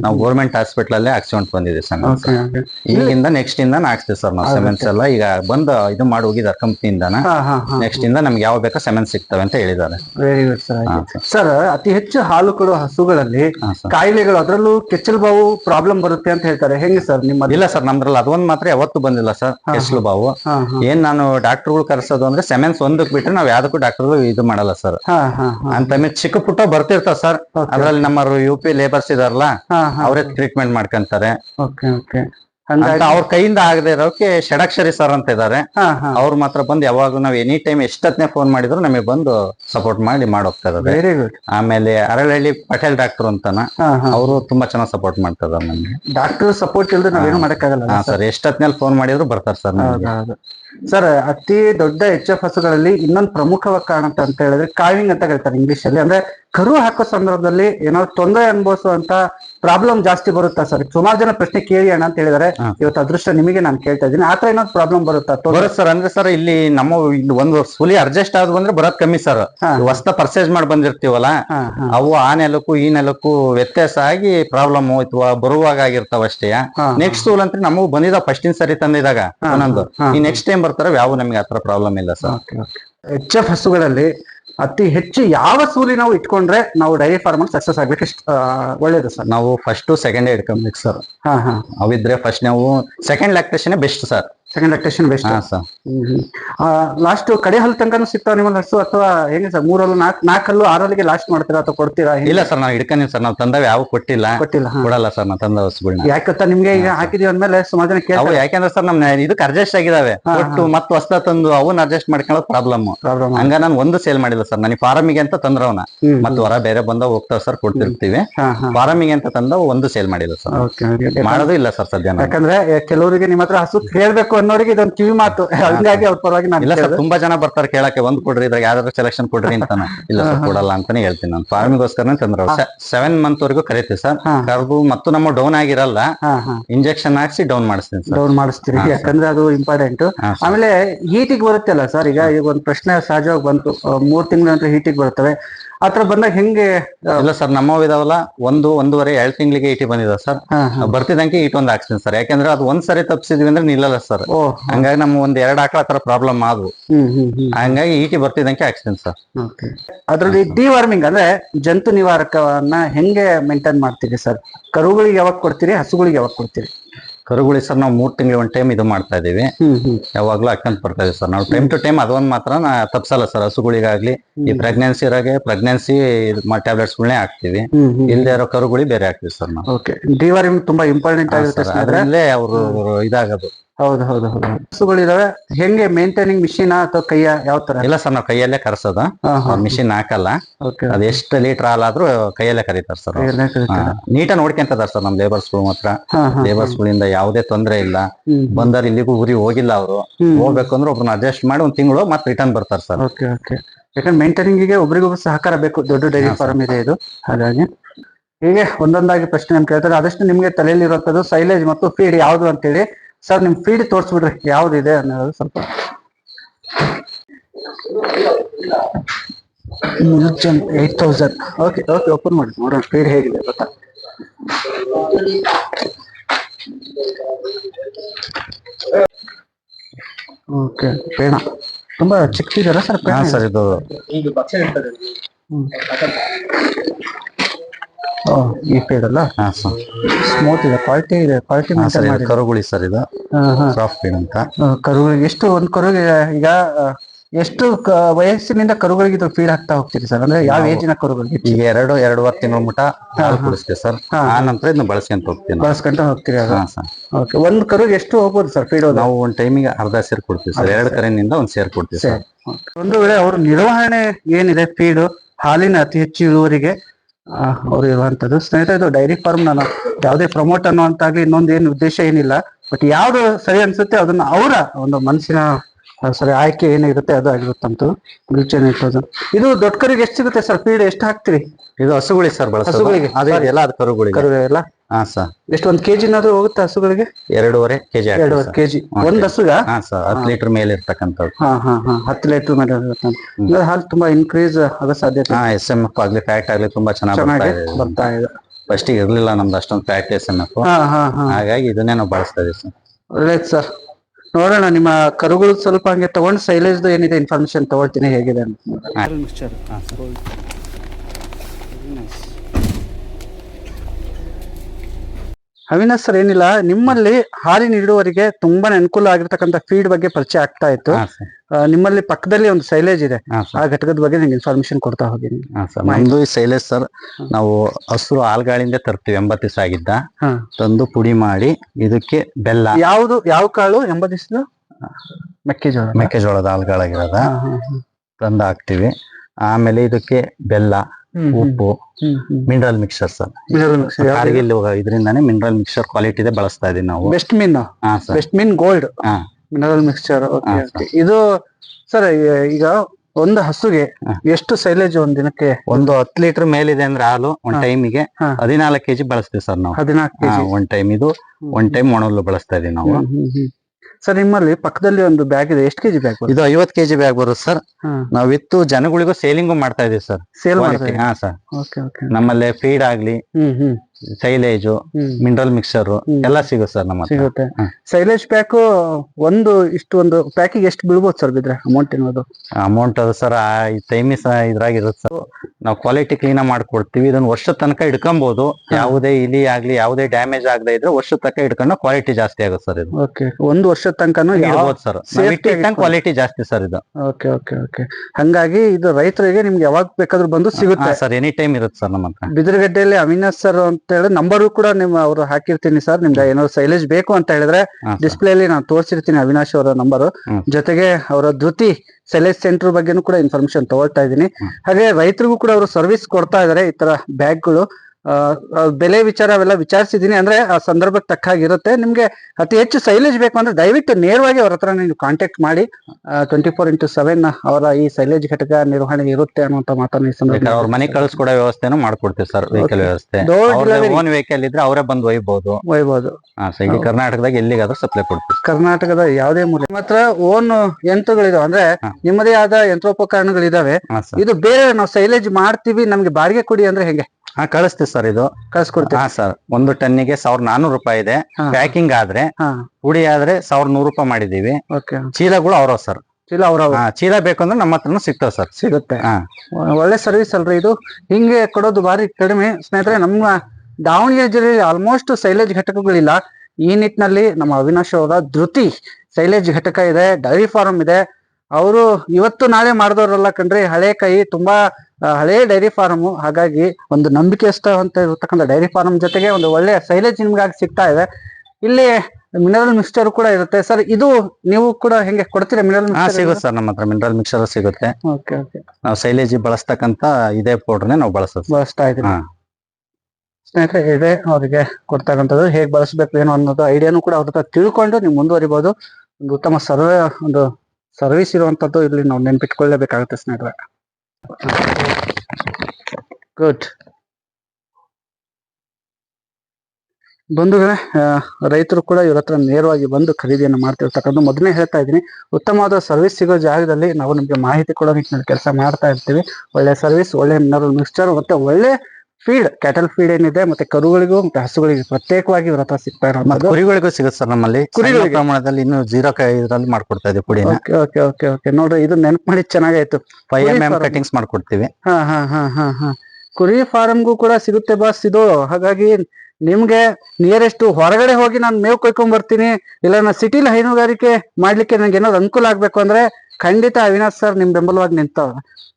ನಾವು ಗೌರ್ಮೆಂಟ್ ಹಾಸ್ಪಿಟಲ್ ಅಲ್ಲೇ ಹಾಕ್ಸ್ಕೊಂಡ್ ಬಂದಿದೆ ಸರ್ ಈಗಿಂದ ನೆಕ್ಸ್ಟ್ ಇಂದ ಹಾಕ್ಸ್ತೀವಿ ಸರ್ ನಾವು ಸೆಮೆನ್ಸ್ ಎಲ್ಲ. ಈಗ ಬಂದು ಇದು ಮಾಡಿ ಹೋಗಿದ್ದಾರೆ ಕಂಪ್ನಿಯಿಂದ ನೆಕ್ಸ್ಟ್ ಇಂದ ನಮ್ಗೆ ಯಾವ ಬೇಕೋ ಸೆಮೆನ್ಸ್ ಸಿಗ್ತವೆ ಅಂತ ಹೇಳಿದ್ದಾರೆ. Very good sir. ಸರ್ ಅತಿ ಹೆಚ್ಚು ಹಾಲು ಕೊಡುವ ಹಸುಗಳಲ್ಲಿ ಹಾ, ಕಾಯಿಲೆಗಳು ಅದರಲ್ಲೂ ಕೆಚ್ಚಲು ಬಾವು ಪ್ರಾಬ್ಲಮ್ ಬರುತ್ತೆ ಅಂತ ಹೇಳ್ತಾರೆ. ಹೆಂಗೆ ಸರ್ ನಿಮ್ಮ ಇಲ್ಲ ಸರ್ ನಮ್ದ್ರಲ್ಲಿ ಅದೊಂದ್ ಮಾತ್ರ ಯಾವತ್ತೂ ಬಂದಿಲ್ಲ ಸರ್ ಕೆಸಲು ಬಾವು ಏನ್ ನಾನು ಡಾಕ್ಟರ್ಗಳು ಕರೆಸೋದು ಅಂದ್ರೆ ಸೆಮೆನ್ಸ್ ಒಂದಕ್ ಬಿಟ್ರೆ ನಾವ್ ಯಾವ್ದಕ್ಕೂ ಡಾಕ್ಟರ್ ಇದು ಮಾಡಲ್ಲ ಸರ್. ಅಂತ ಚಿಕ್ಕ ಪುಟ್ಟ ಬರ್ತಿರ್ತಾವ ಸರ್. ಅದ್ರಲ್ಲಿ ನಮ್ಮ ಯು ಪಿ ಲೇಬರ್ಸ್ ಇದಾರಲ್ಲ ಅವರೇ ಟ್ರೀಟ್ಮೆಂಟ್ ಮಾಡ್ಕೊಂತಾರೆ. ಓಕೆ ಓಕೆ ಹಂಗಾಗಿ ಅವ್ರ ಕೈಯಿಂದ ಆಗದೆ ಇರೋಕೆ ಷಡಕ್ಷರಿ ಸರ್ ಅಂತ ಇದಾರೆ. ಅವ್ರ ಮಾತ್ರ ಬಂದು ಯಾವಾಗ ನಾವ್ ಎನಿ ಟೈಮ್ ಎಷ್ಟತ್ತನೇ ಫೋನ್ ಮಾಡಿದ್ರು ನಮಗೆ ಬಂದು ಸಪೋರ್ಟ್ ಮಾಡಿ ಮಾಡೋಗ್ತಾ ಇದಾರೆ ವೆರಿ ಗುಡ್ ಆಮೇಲೆ ಅರಳಹಳ್ಳಿ ಪಟೇಲ್ ಡಾಕ್ಟರ್ ಅಂತಾನ ಅವರು ತುಂಬಾ ಚೆನ್ನಾಗಿ ಸಪೋರ್ಟ್ ಮಾಡ್ತಾ ಇದಾರೆ ನಮ್ಗೆ. ಡಾಕ್ಟರ್ ಸಪೋರ್ಟ್ ಇಲ್ಲದೆ ನಾವೇನು ಮಾಡಕ್ಕಾಗಲ್ಲ ಹಾ ಸರ್? ಫೋನ್ ಮಾಡಿದ್ರು ಬರ್ತಾರೆ ಸರ್ ನಮಗೆ. ಸರ್ ಅತಿ ದೊಡ್ಡ ಎಚ್ ಎಫ್ ಹಸುಗಳಲ್ಲಿ ಇನ್ನೊಂದು ಪ್ರಮುಖವಾಗಿ ಕಾಣುತ್ತೆ ಅಂತ ಹೇಳಿದ್ರೆ ಕಾವಿಂಗ್ ಅಂತ ಹೇಳ್ತಾರೆ ಇಂಗ್ಲಿಷ್ ಅಲ್ಲಿ ಅಂದ್ರೆ ಕರು ಹಾಕೋ ಸಂದರ್ಭದಲ್ಲಿ ಏನೋ ತೊಂದರೆ ಅನುಭವಿಸುವಂತ ಪ್ರಾಬ್ಲಮ್ ಜಾಸ್ತಿ ಬರುತ್ತಾ ಸರ್? ಸುಮಾರು ಜನ ಪ್ರಶ್ನೆ ಕೇಳಿ ಅಣ್ಣ ಅಂತ ಹೇಳಿದಾರೆ. ಇವತ್ತು ಅದೃಷ್ಟ ನಿಮಗೆ ನಾನು ಕೇಳ್ತಾ ಇದ್ದೀನಿ. ಆತರ ಏನಾದ್ರು ಪ್ರಾಬ್ಲಮ್ ಬರುತ್ತಾ? ಬರುತ್ತೆ ಸರ್. ಅಂದ್ರೆ ಸರ್ ಇಲ್ಲಿ ನಮ್ಮ ಇಲ್ಲಿ ಒಂದು ಫುಲಿ ಅಡ್ಜಸ್ಟ್ ಆದ್ ಬಂದ್ರೆ ಬರೋದ್ ಕಮ್ಮಿ ಸರ್. ಹೊಸ್ತ ಪರ್ಚೇಸ್ ಮಾಡಿ ಬಂದಿರ್ತೀವಲ್ಲ ಅವು ಆ ನೆಲಕ್ಕೂ ಈ ನೆಲಕ್ಕೂ ವ್ಯತ್ಯಾಸ ಆಗಿ ಪ್ರಾಬ್ಲಮ್ ಅಥವಾ ಬರುವಾಗ ಆಗಿರ್ತಾವ ಅಷ್ಟೇ ನೆಕ್ಸ್ಟ್ ಸೂಲ್ ಅಂತ ನಮಗೂ ಬಂದಿದ್ದಾವ ಫಸ್ಟ್ ಇನ್ ಸರಿ ತಂದಿದಾಗ ಒಂದೊಂದು. ಈ ನೆಕ್ಸ್ಟ್ ಟೈಮ್ ಬರ್ತಾರ ಯಾವ ನಮ್ಗೆ ಆತರ ಪ್ರಾಬ್ಲಮ್ ಇಲ್ಲ ಸರ್ ಎಚ್ ಎಫ್ ಹಸುಗಳಲ್ಲಿ ಅತಿ ಹೆಚ್ಚು ಯಾವ ಸೂಲಿ ನಾವು ಇಟ್ಕೊಂಡ್ರೆ ನಾವು ಡೈರಿ ಫಾರ್ಮ್ ಸಕ್ಸಸ್ ಆಗ್ಬೇಕು ಒಳ್ಳೇದು ಸರ್ ನಾವು ಫಸ್ಟ್ ಸೆಕೆಂಡ್ ಇಟ್ಕೊಬೇಕು ಸರ್ ಹಾ ಹಾ. ಅವಿದ್ರೆ ಫಸ್ಟ್ ನಾವು second lactation best sir second lactation best ಹಾ ಸರ್ ಲಾಸ್ಟ್ ಕಡೆ ಹಲ್ ತನಕನು ಸಿಗ್ತಾವ ನಿಮ್ಮ ಹಸು ಅಥವಾ ಹೆಂಗೆ ಸರ್ ಮೂರಲ್ಲ ನಾಲ್ಕು ನಾಲ್ಕಲ್ಲು ಆರಲ್ಲಿಗೆ ಲಾಸ್ಟ್ ಮಾಡ್ತೀರಾ ಅಥವಾ ಕೊಡ್ತೀರಾ? ಹೆಂಗೆ? ಇಲ್ಲ ಸರ್ ನಾವು ಹಿಡ್ಕೊಂಡಿವಿ ಸರ್ ನಾವು ತಂದವ ಯಾವ ಕೊಟ್ಟಿಲ್ಲ. ಕೊಟ್ಟಿಲ್ಲ ಹಾ. ಕೊಡಲ್ಲ ಸರ್ ನಾವು ತಂದ ಹಸುಗಳನ್ನ ಯಾಕಂತ ನಿಮ್ಗೆ ಈಗ ಹಾಕಿದೀವಿ ಅಂದ್ಮೇಲೆ ಸುಮಾರು ಜನ ಅವು ಕೇಳ್ತಾರೆ ಯಾಕೆಂದ್ರೆ ಸರ್ ನಮ್ ಇದಕ್ಕೆ ಅಡ್ಜಸ್ಟ್ ಆಗಿದಾವೆ. ಹಾ, ಕೊಟ್ಟು ಮತ್ತೆ ಹೊಸ ತಂದು ಅವನ್ನ ಅಡ್ಜಸ್ಟ್ ಮಾಡ್ಕೊಳ್ಳೋದು ಪ್ರಾಬ್ಲಮ್ ಪ್ರಾಬ್ಲಮ್ ಹಂಗ ನಾನು ಒಂದು ಸೇಲ್ ಮಾಡಿಲ್ಲ ಸರ್ ನನಗೆ ಫಾರಮಿಗೆ ಅಂತ ತಂದ್ರವನ ಹ್ಮ್ ಮತ್ತೆ ಹೊರ ಬೇರೆ ಬಂದ ಹೋಗ್ತಾವ ಸರ್ ಕೊಡ್ತಿರ್ತೀವಿ. ಹಾ ಹಾ. ಫಾರಮಿಗೆ ಅಂತ ತಂದ ಒಂದು ಸೇಲ್ ಮಾಡಿಲ್ಲ ಸರ್ ಓಕೆ ಮಾಡೋದು ಇಲ್ಲ ಸರ್ ಸದ್ಯ ನಾನು. ಯಾಕಂದ್ರೆ ಕೆಲವರಿಗೆ ನಿಮ್ಮ ಹತ್ರ ಹಸು ಕೇಳ್ಬೇಕು ಅನ್ನೋರಿಗೆ ಇದೊಂದು ಕಿವಿ ಮಾತು. ಹಂಗಾಗಿ ಅವ್ರ ಪರವಾಗಿ ನಾನು ಇಲ್ಲ ಸರ್ ತುಂಬಾ ಜನ ಬರ್ತಾರೆ ಕೇಳಕ್ಕೆ. ಒಂದ್ ಕೊಡ್ರಿ ಇದ್ರಾಗ ಯಾವ್ದಾದ್ರು ಸೆಲೆಕ್ಷನ್ ಕೊಡ್ರಿ ಅಂತಾನೆ. ಇಲ್ಲ ಸರ್ ಕೊಡಲ್ಲ ಅಂತಾನೆ ಹೇಳ್ತೀನಿ ನಾನು. ಫಾರ್ಮಿಗೋಸ್ಕರನೇ ತಂದ್ರ ಸೆವೆನ್ ಮಂತ್ ವರೆಗೂ ಕರಿತೀವಿ ಸರ್. ಕರೆದು ಮತ್ತು ನಮ್ಮ ಡೌನ್ ಆಗಿರಲ್ಲ ಇಂಜೆಕ್ಷನ್ ಹಾಕ್ಸಿ ಡೌನ್ ಮಾಡಿಸ್ತೀನಿ ಸರ್. ಡೌನ್ ಮಾಡಿಸ್ತೀರಿ. ಯಾಕಂದ್ರೆ ಅದು ಇಂಪಾರ್ಟೆಂಟ್. ಆಮೇಲೆ ಹೀಟಿಗೆ ಬರುತ್ತಲ್ಲ ಸರ್ ಈಗ ಈಗ ಒಂದು ಪ್ರಶ್ನೆ ಸಹಜವಾಗಿ ಬಂತು. ಮೂರ್ ತಿಂಗಳ ನಂತರ ಹೀಟಿಗೆ ಬರ್ತವೆ ಆತರ ಬಂದಾಗ ಹೆಂಗೆ ಇಲ್ಲ ಸರ್ ನಮ್ಮವ್ ಇದಾವಲ್ಲ ಒಂದು ಒಂದೂವರೆ ಎರಡು ತಿಂಗಳಿಗೆ ಇಟಿ ಬಂದಿದೆ ಸರ್. ಬರ್ತಿದಂಗೆ ಇಟ್ ಒಂದ್ ಹಾಕ್ಸ್ತೀನಿ ಸರ್. ಯಾಕಂದ್ರೆ ಅದು ಒಂದ್ ಸರಿ ತಪ್ಪಿಸಿದ್ವಿ ಅಂದ್ರೆ ನಿಲ್ಲಲ್ಲ ಸರ್. ಹಂಗಾಗಿ ನಮ್ಮ ಒಂದ್ ಎರಡ್ ಆಕಳ ತರ ಪ್ರಾಬ್ಲಮ್ ಆದ್ವು. ಹಂಗಾಗಿ ಈಟಿ ಬರ್ತಿದಂಗೆ ಆಕ್ಸಿಡೆಂಟ್ ಸರ್. ಅದ್ರಲ್ಲಿ ಅದರಲ್ಲಿ ಡಿವಾರ್ಮಿಂಗ್ ಅಂದ್ರೆ ಜಂತು ನಿವಾರಕವನ್ನ ಹೆಂಗೆ ಮೇಂಟೈನ್ ಮಾಡ್ತೀರಿ ಸರ್? ಕರುಗಳಿಗೆ ಯಾವಾಗ ಕೊಡ್ತೀರಿ ಹಸುಗಳಿಗೆ ಯಾವಾಗ ಕೊಡ್ತೀರಿ? ಕರುಗುಳಿ ಸರ್ ನಾವು ಮೂರ್ ತಿಂಗಳು ಒಂದ್ ಟೈಮ್ ಇದು ಮಾಡ್ತಾ ಇದೀವಿ ಯಾವಾಗ್ಲೂ ಹಾಕೊಂಡ್ ಬರ್ತಾ ಇದೀವಿ ಸರ್. ನಾವು ಟೈಮ್ ಟು ಟೈಮ್ ಅದೊಂದ್ ಮಾತ್ರ ನಾ ತಪ್ಸಲ್ಲ ಸರ್. ಹಸುಗಳಿಗಾಗ್ಲಿ ಈ ಪ್ರೆಗ್ನೆನ್ಸಿ ಇರಾಗೆ ಪ್ರೆಗ್ನೆನ್ಸಿ ಟ್ಯಾಬ್ಲೆಟ್ಸ್ ಗಳನ್ನೇ ಹಾಕ್ತಿವಿ. ಇಲ್ದೇ ಇರೋ ಕರುಗುಳಿ ಬೇರೆ ಹಾಕ್ತಿವಿ ಸರ್ ನಾವು. ಡಿವರಿಂಗ್ ತುಂಬಾ ಇಂಪಾರ್ಟೆಂಟ್ ಆಗಿರುತ್ತೆ ಅದ್ರಲ್ಲೇ ಅವರು ಇದಾಗೋದು. ಹೌದು ಹೌದು ಹೌದು. ಹಸುಗಳಿದಾವೆ ಹೆಂಗೆ ಮೇಂಟೈನಿಂಗ್ ಮಿಷಿನ್ ಅಥವಾ ಕೈಯ ಯಾವ ತರ? ಇಲ್ಲ ಸರ್ ನಾವು ಕೈಯಲ್ಲೇ ಕರೆಸೋದು. ಮಿಷಿನ್ ಹಾಕಲ್ಲ. ಅದ ಅದ್ ಎಷ್ಟು ಲೀಟರ್ ಹಾಲಾದ್ರೂ ಕೈಯಲ್ಲೇ ಕರೀತಾರೆ ಸರ್ ನೀಟಾಗಿ ನೋಡ್ಕೊಂತದಾರ ಸರ್ ನಮ್ ಲೇಬರ್ಸ್ ಮಾತ್ರ. ಹಾ ಹಾ ಲೇಬರ್ಸ್ ಗಳಿಂದ ಯಾವುದೇ ತೊಂದರೆ ಇಲ್ಲ. ಹ್ಮ್ ಬಂದರ್ ಇಲ್ಲಿಗೂ ಊರಿ ಹೋಗಿಲ್ಲ ಅವರು. ಹೋಗ್ಬೇಕು ಅಂದ್ರೆ ಒಬ್ರನ್ನ ಅಡ್ಜಸ್ಟ್ ಮಾಡಿ ಒಂದ್ ತಿಂಗಳು ಮತ್ತೆ ರಿಟರ್ನ್ ಬರ್ತಾರೆ ಸರ್. Okay okay. ಯಾಕಂದ್ರೆ ಮೇಂಟೈನಿಂಗ್ಗೆ ಒಬ್ರಿಗೊಬ್ರು ಸಹಕಾರ ಬೇಕು. ದೊಡ್ಡ ಡೈರಿ ಫಾರ್ಮ್ ಇದೆ ಇದು. ಹಾಗಾಗಿ ಹೀಗೆ ಒಂದೊಂದಾಗಿ ಪ್ರಶ್ನೆ ನಮ್ ಕೇಳ್ತಾರೆ. ಆದಷ್ಟು ನಿಮ್ಗೆ ತಲೆಯಲ್ಲಿ ಇರುವಂತದ್ದು ಸೈಲೇಜ್ ಮತ್ತು ಫೀಡ್ ಯಾವ್ದು ಅಂತೇಳಿ ಸರ್ ನಿಮ್ ಫೀಡ್ ತೋರಿಸ್ಬಿಡ್ರಿ. ಯಾವ್ದಿದೆ ಅನ್ನೋದು ಸ್ವಲ್ಪ. Eight thousand okay okay open ಮಾಡಿ. ನೋಡೋಣ ಫೀಡ್ ಹೇಗಿದೆ ಗೊತ್ತಾ? ಓಕೆ ಪೇಣ. ತುಂಬಾ ಚಿಕ್ಕದಿದಾರ ಸರ್ ಹಾ ಪೇಣ ಸರ್ ಇದು ಓ, ಈ ಪೇಡ್ ಅಲ್ಲ? ಹಾ ಸರ್ ಸ್ಮೂತ್ ಇದೆ ಕ್ವಾಲಿಟಿ ಇದೆ ಕ್ವಾಲಿಟಿ ಹಾ ಸರ್ ಮೇಂಟೈನ್ ಇದು ಕರುಗುಳಿ ಸರ್ ಇದು. ಸಾಫ್ಟ್ ಫೀಡ್ ಅಂತ. ಕರುಗಳಿಗೆ ಎಷ್ಟು ಒಂದ್ ಕರುಗೆ ಈಗ ಎಷ್ಟು ಕ- ವಯಸ್ಸಿನಿಂದ ಕರುಗಳಿಗೆ ಇದು ಫೀಡ್ ಹಾಕ್ತಾ ಹೋಗ್ತೀರಿ ಸರ್ ಅಂದ್ರೆ ಯಾವ ಏಜಿನ ಕರುಗಳಿಗೆ ಈಗ ಎರಡು ಎರಡೂವರೆ ತಿಂಗಳ ಮುಟ ಹಾಲು ಕುಡಿಸ್ತೀವಿ ಸರ್. ಆ ನಂತರ ಇದನ್ನ ಬಳಸ್ಕೊಂತ ಹೋಗ್ತೀವಿ ನಾವು. ಬಳಸ್ಕೊಂತ ಹೋಗ್ತೀರಿ ಅದು? ಹಾ ಸರ್ ಓಕೆ ಒಂದ್ ಕರುಗೆ ಎಷ್ಟು ಹೋಗ್ಬೋದು ಸರ್ ಫೀಡ್ ನಾವು ಒಂದ್ ಟೈಮಿಗೆ ಅರ್ಧ ಸೇರ್ ಕೊಡ್ತೀವಿ ಸರ್ ಎರಡು ಕರೆಯಿಂದ ಒಂದ್ ಸೇರ್ ಕೊಡ್ತೀವಿ ಸರ್. ಒಂದು ವೇಳೆ ಅವ್ರ ನಿರ್ವಹಣೆ ಏನಿದೆ ಫೀಡ್ ಹಾಲಿನ ಅತಿ ಹೆಚ್ಚು ಇಳುವರಿಗೆ ಅವ್ರು ಇರುವಂತದ್ದು ಸ್ನೇಹಿತರೆ ಇದು ಡೈರಿ ಫಾರ್ಮ್ ನಾನು ಯಾವುದೇ ಪ್ರಮೋಟ್ ಅನ್ನುವಂತಾಗ್ಲಿ ಇನ್ನೊಂದು ಏನು ಉದ್ದೇಶ ಏನಿಲ್ಲ. ಬಟ್ ಯಾವ್ದು ಸರಿ ಅನ್ಸುತ್ತೆ ಅದನ್ನ ಅವರ ಒಂದು ಮನಸ್ಸಿನ ಸರಿ ಆಯ್ಕೆ ಏನಿರುತ್ತೆ ಅದು ಆಗಿರುತ್ತಂತು ರುಚಿ ಇದು ದೊಡ್ಡ ಕರಿಗೆ ಎಷ್ಟು ಸಿಗುತ್ತೆ ಸರ್? ಫೀಡ್ ಎಷ್ಟು ಹಾಕ್ತೀರಿ? ಇದು ಹಸುಗಳಿಗೆ ಸರ್ ಬಳಸೋದು. ಹಸುಗಳಿಗೆ. ಅದೇ ಎಲ್ಲ ಅದು ಕರುಗಳಿಗೆ. ಕರು ಎಲ್ಲ? ಹಾ ಸರ್. ಎಷ್ಟು ಒಂದ್ ಕೆಜಿನಾದ್ರೂ ಹೋಗುತ್ತೆ ಹಸುಗಳಿಗೆ? ಎರಡೂವರೆ ಕೆಜಿ ಎರಡೂವರೆ ಕೆಜಿ. ಒಂದ್ ಹಸುಗ? ಹಾ ಸರ್ ಹತ್ತು ಲೀಟರ್ ಮೇಲೆ ಇರ್ತಕ್ಕಂಥದ್ದು. ಹಾ ಹಾ ಹಾ. ಹತ್ತು ಲೀಟರ್ ಮೇಲೆ ಇರ್ತಕ್ಕಂಥ. ಹಾಲು ತುಂಬಾ ಇನ್ಕ್ರೀಸ್ ಆಗೋ ಸಾಧ್ಯತೆ ಹಾ ಎಸ್ ಎಂ ಎಫ್ ಆಗ್ಲಿ ಫ್ಯಾಟ್ ಆಗ್ಲಿ ತುಂಬಾ ಚೆನ್ನಾಗಿ ಬರ್ತಾ ಚೆನ್ನಾಗಿ ಇದೆ. ಬರ್ತಾ ಇದೆ. ಫಸ್ಟ್ ಇರ್ಲಿಲ್ಲ ನಮ್ದು ಅಷ್ಟೊಂದು ಫ್ಯಾಟ್ ಎಸ್ ಎಂ ಎಫ್ ಹಾ ಹಾ ಹಾ. ಹಾಗಾಗಿ ಇದನ್ನೇ ನಾವು ಬಳಸ್ತಾ ಇದೀವಿ ಸರ್. ಒಳ್ಳೇದು ಸರ್. ನೋಡೋಣ ನಿಮ್ಮ ಕರುಗಳು ಸ್ವಲ್ಪ ಹಂಗೆ ತಗೊಂಡು ಸೈಲೇಜ್ ಏನಿದೆ ಇನ್ಫಾರ್ಮೇಶನ್ ತಗೊಳ್ತೀನಿ ಹೇಗಿದೆ ಅಂತ. ಮಿಕ್ಸ್ಚರ್ ಅವಿನಾಶ್ ಸರ್ ಏನಿಲ್ಲ ನಿಮ್ಮಲ್ಲಿ ಹಾಲಿನ ಇಳುವರಿಗೆ ತುಂಬಾನೇ ಅನುಕೂಲ ಆಗಿರ್ತಕ್ಕಂಥ ಫೀಡ್ ಬಗ್ಗೆ ಪರಿಚಯ ಆಗ್ತಾ ಇತ್ತು. ನಿಮ್ಮಲ್ಲಿ ಪಕ್ಕದಲ್ಲಿ ಒಂದು ಸೈಲೇಜ್ ಇದೆ. ಆ ಘಟಕದ ಬಗ್ಗೆ ನಿಮ್ಗೆ ಇನ್ಫಾರ್ಮೇಶನ್ ಕೊಡ್ತಾ ಹೋಗಿನಿ ನಮ್ದು ಈ ಸೈಲೇಜ್ ಸರ್ ನಾವು ಹಸಿರು ಹಾಲ್ಗಾಳಿಂದ ತರ್ತೀವಿ ಎಂಬತ್ತು ದಿವಸ ಆಗಿದ್ದ. ತಂದು ಪುಡಿ ಮಾಡಿ ಇದಕ್ಕೆ ಬೆಲ್ಲ. ಯಾವ್ದು ಯಾವ ಕಾಳು ಎಂಬತ್ತು ದಿವಸದ ಮೆಕ್ಕೆಜೋಳ ಮೆಕ್ಕೆಜೋಳದ ಹಾಲ್ಗಳಾಗಿರೋದ. ತಂದು ಹಾಕ್ತಿವಿ. ಆಮೇಲೆ ಇದಕ್ಕೆ ಬೆಲ್ಲ. ಉಪ್ಪು. Mineral mixer sir? ಕಾರ್ಗಿಲ್ ಇದರಿಂದಾನೇ ಮಿನರಲ್ ಮಿಕ್ಸರ್ ಕ್ವಾಲಿಟಿ ಇದೆ ಬಳಸ್ತಾ ಇದೀವಿ ನಾವು. Best min best min gold mineral mixture ಇದು ಸರ್ ಈಗ ಒಂದು ಹಸುಗೆ. ಎಷ್ಟು ಸೈಲೇಜ್ ಒಂದ್ ದಿನಕ್ಕೆ? ಒಂದು ಹತ್ತು ಲೀಟರ್ ಮೇಲಿದೆ ಅಂದ್ರೆ ಹಾಲು ಒಂದ್. ಟೈಮಿಗೆ. ಹದಿನಾಲ್ಕು ಕೆಜಿ ಬಳಸ್ತೀವಿ ಸರ್ ನಾವು. ಹದಿನಾಲ್ಕು ಒಂದ್ ಟೈಮ್ ಇದು ಒಂದ್ ಟೈಮ್ ಒಣಲು ಬಳಸ್ತಾ ಇದೀವಿ ನಾವು. ಸರ್ ನಿಮ್ಮಲ್ಲಿ ಪಕ್ಕದಲ್ಲಿ ಒಂದು ಬ್ಯಾಗ್ ಇದೆ. ಎಷ್ಟು ಕೆಜಿ ಬ್ಯಾಗ್ ಇದು ಐವತ್ ಕೆಜಿ ಬ್ಯಾಗ್ ಬರುತ್ತೆ ಸರ್ ನಾವ್ ಇತ್ತು ಜನಗಳಿಗೂ ಸೇಲಿಂಗು ಮಾಡ್ತಾ ಇದೀವಿ ಸರ್ ಸೇಲ್ ಮಾಡ್ತೀವಿ ಹಾ ಸರ್ ಓಕೆ ಓಕೆ ನಮ್ಮಲ್ಲಿ ಫೀಡ್ ಆಗ್ಲಿ. ಸೈಲೇಜು ಮಿನರಲ್ ಮಿಕ್ಸರ್ ಎಲ್ಲ ಸಿಗುತ್ತೆ ಸರ್ ನಮ್ಮ ಸಿಗುತ್ತೆ. ಸೈಲೇಜ್ ಪ್ಯಾಕ್ ಒಂದು ಇಷ್ಟು ಒಂದು ಪ್ಯಾಕಿಗೆ ಎಷ್ಟು ಬೀಳ್ಬೋದು ಸರ್ ಬಿದ್ರೆ ಅಮೌಂಟ್ ಏನೋದು ಅಮೌಂಟ್ ಅದು ಸರ್ ಟೈಮಿ ಇದ್ರಾಗಿರುತ್ತೆ ಸರ್. ನಾವು ಕ್ವಾಲಿಟಿ ಕ್ಲೀನ್ ಮಾಡ್ಕೊಡ್ತೀವಿ. ಇದನ್ನ ವರ್ಷ ತನಕ ಇಟ್ಕೊಬಹುದು ಯಾವುದೇ ಇಲಿ ಆಗ್ಲಿ ಯಾವುದೇ ಡ್ಯಾಮೇಜ್ ಆಗದೆ ಇದ್ರೆ ವರ್ಷ ತನಕ ಇಟ್ಕೊಂಡು ಕ್ವಾಲಿಟಿ ಜಾಸ್ತಿ ಆಗುತ್ತೆ ಸರ್ ಇದು. ಓಕೆ ಒಂದು ವರ್ಷ ತನಕನು ಇಡ್ಬೋದು ಸರ್. ಕ್ವಾಲಿಟಿ ಜಾಸ್ತಿ ಸರ್ ಇದು. ಓಕೆ ಓಕೆ ಓಕೆ ಹಂಗಾಗಿ ಇದು ರೈತರಿಗೆ ನಿಮ್ಗೆ ಯಾವಾಗ ಬೇಕಾದ್ರೂ ಬಂದು ಸಿಗುತ್ತೆ. ಸರ್ ಎನಿ ಟೈಮ್ ಇರುತ್ತೆ ಸರ್ ನಮ್ಮ ಬಿದಿರಗಡ್ಡೆಯಲ್ಲಿ ಅವಿನಾಶ್ ಸರ್ ಅಂತ ಹೇಳಿ ನಂಬರ್ ಕೂಡ ನಿಮ್ಮ ಅವರು ಹಾಕಿರ್ತೀನಿ ಸರ್ ನಿಮ್ಗೆ ಏನಾದ್ರು ಸೈಲೇಜ್ ಬೇಕು ಅಂತ ಹೇಳಿದ್ರೆ ಡಿಸ್ಪ್ಲೇ ಅಲ್ಲಿ ನಾನು ತೋರಿಸಿರ್ತೀನಿ ಅವಿನಾಶ್ ಅವರ ನಂಬರ್ ಜೊತೆಗೆ ಅವರ ಧೃತಿ ಸೈಲೇಜ್ ಸೆಂಟರ್ ಬಗ್ಗೆನೂ ಕೂಡ ಇನ್ಫಾರ್ಮೇಶನ್ ತಗೊಳ್ತಾ ಇದ್ದೀನಿ. ಹಾಗೆ ರೈತರಿಗೂ ಕೂಡ ಅವರು ಸರ್ವಿಸ್ ಕೊಡ್ತಾ ಇದಾರೆ ಈ ತರ ಬ್ಯಾಗ್ಗಳು ಬೆಲೆ ವಿಚಾರ ಅವೆಲ್ಲ ವಿಚಾರಿಸಿದೀನಿ ಅಂದ್ರೆ ಆ ಸಂದರ್ಭಕ್ಕೆ ತಕ್ಕ ಹಾಗಿರುತ್ತೆ ನಿಮ್ಗೆ ಅತಿ ಹೆಚ್ಚು ಸೈಲೇಜ್ ಬೇಕು ಅಂದ್ರೆ ದಯವಿಟ್ಟು ನೇರವಾಗಿ ಅವ್ರ ಹತ್ರ ನೀವು ಕಾಂಟ್ಯಾಕ್ಟ್ ಮಾಡಿ. ಟ್ವೆಂಟಿ ಫೋರ್ ಇಂಟು ಸೆವೆನ್ ಅವರ ಈ ಸೈಲೇಜ್ ಘಟಕ ನಿರ್ವಹಣೆ ಇರುತ್ತೆ ಅನ್ನುವಂತ ಮಾತನ್ನ ಈ ಸಂದರ್ಭ ಅವ್ರ ಮನೆ ಕಳಿಸ್ಕೊಡೋ ವ್ಯವಸ್ಥೆನೂ ಮಾಡ್ಕೊಡ್ತೀವಿ ಸರ್ ವೆಹಿಕಲ್ ವ್ಯವಸ್ಥೆ. ಓನ್ ವೆಹಿಕಲ್ ಇದ್ರೆ ಅವರೇ ಬಂದು ಒಯ್ಬಹುದು ಒಯ್ಬೋದು. ಇಡೀ ಕರ್ನಾಟಕದಾಗ ಎಲ್ಲಿಗಾದ್ರೂ ಸಪ್ಲೈ ಕೊಡ್ತೀವಿ. ಕರ್ನಾಟಕದ ಯಾವುದೇ ಮೂಲೆ ಮಾತ್ರ ಓನ್ ಯಂತ್ರಗಳಿದಾವೆ. ಅಂದ್ರೆ ನಿಮ್ಮದೇ ಆದ ಯಂತ್ರೋಪಕರಣಗಳಿದಾವೆ. ಇದು ಬೇರೆ ನಾವು ಸೈಲೇಜ್ ಮಾಡ್ತೀವಿ ನಮ್ಗೆ ಬಾಡಿಗೆ ಕೊಡಿ ಅಂದ್ರೆ ಹೆಂಗೆ? ಹಾ ಕಳಿಸ್ತೀವಿ ಸರ್ ಇದು. ಕಳ್ಸ್ಕೊಡ್ತೀವಿ ಹಾ ಸರ್ ಒಂದು ಟನ್ನಿಗೆ ಸಾವಿರದ ನಾನೂರು ರೂಪಾಯಿ ಇದೆ. ಹಾ. ಪ್ಯಾಕಿಂಗ್ ಆದ್ರೆ ಹಾ. ಪುಡಿ ಆದ್ರೆ ಸಾವಿರದ ನೂರು ರೂಪಾಯಿ ಮಾಡಿದೀವಿ ಓಕೆ. ಚೀಲಗಳು ಅವರ ಸರ್ ಚೀಲ ಅವ್ರ ಹಾ ಚೀಲ ಬೇಕಂದ್ರೆ ನಮ್ಮ ಹತ್ರನು ಸಿಗ್ತಾವ ಸರ್ ಸಿಗುತ್ತೆ. ಹಾ. ಒಳ್ಳೆ ಸರ್ವಿಸ್ ಅಲ್ರಿ ಇದು. ಹಿಂಗೆ ಕೊಡೋದು ಬಾರಿ ಕಡಿಮೆ. ಸ್ನೇಹಿತರೆ ನಮ್ಮ ದಾವಣಗೆರೆ ಜಿಲ್ಲೆಯಲ್ಲಿ ಆಲ್ಮೋಸ್ಟ್ ಸೈಲೇಜ್ ಘಟಕಗಳಿಲ್ಲ. ಈ ನಿಟ್ಟಿನಲ್ಲಿ ನಮ್ಮ ಅವಿನಾಶ್ ಅವರ ಧೃತಿ. ಸೈಲೇಜ್ ಘಟಕ ಇದೆ ಡೈರಿ ಫಾರ್ಮ್ ಇದೆ. ಅವರು ಇವತ್ತು ನಾಳೆ ಮಾಡಿದವರಲ್ಲ ಕಣ್ರಿ ಹಳೆ ಕೈ ತುಂಬಾ ಹಳೆ ಡೈರಿ ಫಾರ್ಮ್ ಹಾಗಾಗಿ ಒಂದು ನಂಬಿಕೆಸ್ತ ಅಂತ ಇರತಕ್ಕಂಥ ಡೈರಿ ಫಾರ್ಮ್ ಜೊತೆಗೆ ಒಂದು ಒಳ್ಳೆ ಸೈಲೇಜ್ ನಿಮ್ಗಾಗಿ ಸಿಗ್ತಾ ಇದೆ. ಇಲ್ಲಿ ಮಿನರಲ್ ಮಿಕ್ಸ್ಚರ್ ಕೂಡ ಇರುತ್ತೆ. ಸರ್ ಇದು ನೀವು ಕೂಡ ಹೆಂಗೆ ಕೊಡ್ತೀರಾ ಮಿನರಲ್ ಹಾ ಸಿಗುತ್ತೆ ಸರ್ ನಮ್ಮ ಹತ್ರ. ಮಿನರಲ್ ಮಿಕ್ಸರ್ ಸಿಗುತ್ತೆ. Okay okay. ನಾವು ಸೈಲೇಜ್ ಬಳಸ್ತಕ್ಕಂತ ಇದೇ ಪೌಡರ್ನೇ ನಾವು ಬಳಸೋದು. ಬಳಸ್ತಾ ಇದೀವಿ. ಸ್ನೇಹಿತರೆ ಇದೆ ಅವರಿಗೆ ಕೊಡ್ತಕ್ಕಂಥದ್ದು. ಹೇಗೆ ಬಳಸಬೇಕು ಏನು ಅನ್ನೋದು ಐಡಿಯಾನು ಕೂಡ ಅವ್ರ ಹತ್ರ ತಿಳ್ಕೊಂಡು ನೀವು ಮುಂದುವರಿಬಹುದು ಒಂದು ಉತ್ತಮ ಸರ್ವೆ ಒಂದು ಸರ್ವಿಸ್ ಇರುವಂತದ್ದು ಇಲ್ಲಿ ನಾವು ನೆನ್ಪಿಟ್ಕೊಳ್ಳೇಬೇಕಾಗುತ್ತೆ ಸ್ನೇಹಿತರೆ. ಗುಡ್ ಬಂಧುಗಳೇ ರೈತರು ಕೂಡ ಇವ್ರ ಹತ್ರ ನೇರವಾಗಿ ಬಂದು ಖರೀದಿಯನ್ನು ಮಾಡ್ತಿರ್ತಕ್ಕಂಥ ಮೊದಲನೇ ಹೇಳ್ತಾ ಇದ್ದೀನಿ, ಉತ್ತಮವಾದ ಸರ್ವಿಸ್ ಸಿಗೋ ಜಾಗದಲ್ಲಿ ನಾವು ನಿಮಗೆ ಮಾಹಿತಿ ಕೊಡೋ ನಿಟ್ಟಿನಲ್ಲಿ ಕೆಲಸ ಮಾಡ್ತಾ ಇರ್ತೀವಿ. ಒಳ್ಳೆ ಸರ್ವಿಸ್ ಒಳ್ಳೆ ಮಿನರಲ್ ಮಿಕ್ಸ್ಚರ್ ಮತ್ತೆ ಒಳ್ಳೆ ಫೀಡ್ ಕ್ಯಾಟಲ್ ಫೀಡ್ ಏನಿದೆ ಮತ್ತೆ ಕರುಗಳಿಗೂ ಮತ್ತೆ ಹಸುಗಳಿಗೆ ಪ್ರತ್ಯೇಕವಾಗಿ ವ್ರತ ಹತ್ರ ಸಿಗ್ತಾ ಇರೋದು. ಕುರಿಗಳಿಗೂ ಸಿಗುತ್ತೆ ಸರ್ ನಮ್ಮಲ್ಲಿ. ಕುರಿಗಳ ಪ್ರಮಾಣದಲ್ಲಿ ಇನ್ನು ಜೀರೋ ಇದ್ರಲ್ಲಿ ಮಾಡ್ಕೊಡ್ತಾ ಇದೆ ಪುಡಿನ ಓಕೆ ಓಕೆ ಓಕೆ ಓಕೆ ನೋಡ್ರಿ ಇದು ನೆನಪು ಮಾಡಿ ಚೆನ್ನಾಗಾಯ್ತು. ಫೈವ್ ಎಂ ಎಂ ಕಟಿಂಗ್ಸ್ ಮಾಡ್ಕೊಡ್ತೀವಿ. ಹಾ ಹಾ ಹಾ ಹಾ ಹಾ. ಕುರಿ ಫಾರ್ಮ್ಗೂ ಕೂಡ ಸಿಗುತ್ತೆ ಬಾಸ್ ಇದು. ಹಾಗಾಗಿ ನಿಮ್ಗೆ ನಿಯರೆಸ್ಟ್ ಹೊರಗಡೆ ಹೋಗಿ ನಾನು ಮೇವು ಕೊಯ್ಕೊಂಡ್ ಬರ್ತೀನಿ. ಇಲ್ಲ ನಾನು ಸಿಟಿಲಿ ಹೈನುಗಾರಿಕೆ ಮಾಡ್ಲಿಕ್ಕೆ ನಂಗೆ ಏನಾದ್ರು ಅನುಕೂಲ ಆಗ್ಬೇಕು ಅಂದ್ರೆ ಖಂಡಿತ ಅವಿನಾಶ್ ಸರ್, ನಿಮ್ ಬೆಂಬಲವಾಗಿ ನಿಂತವ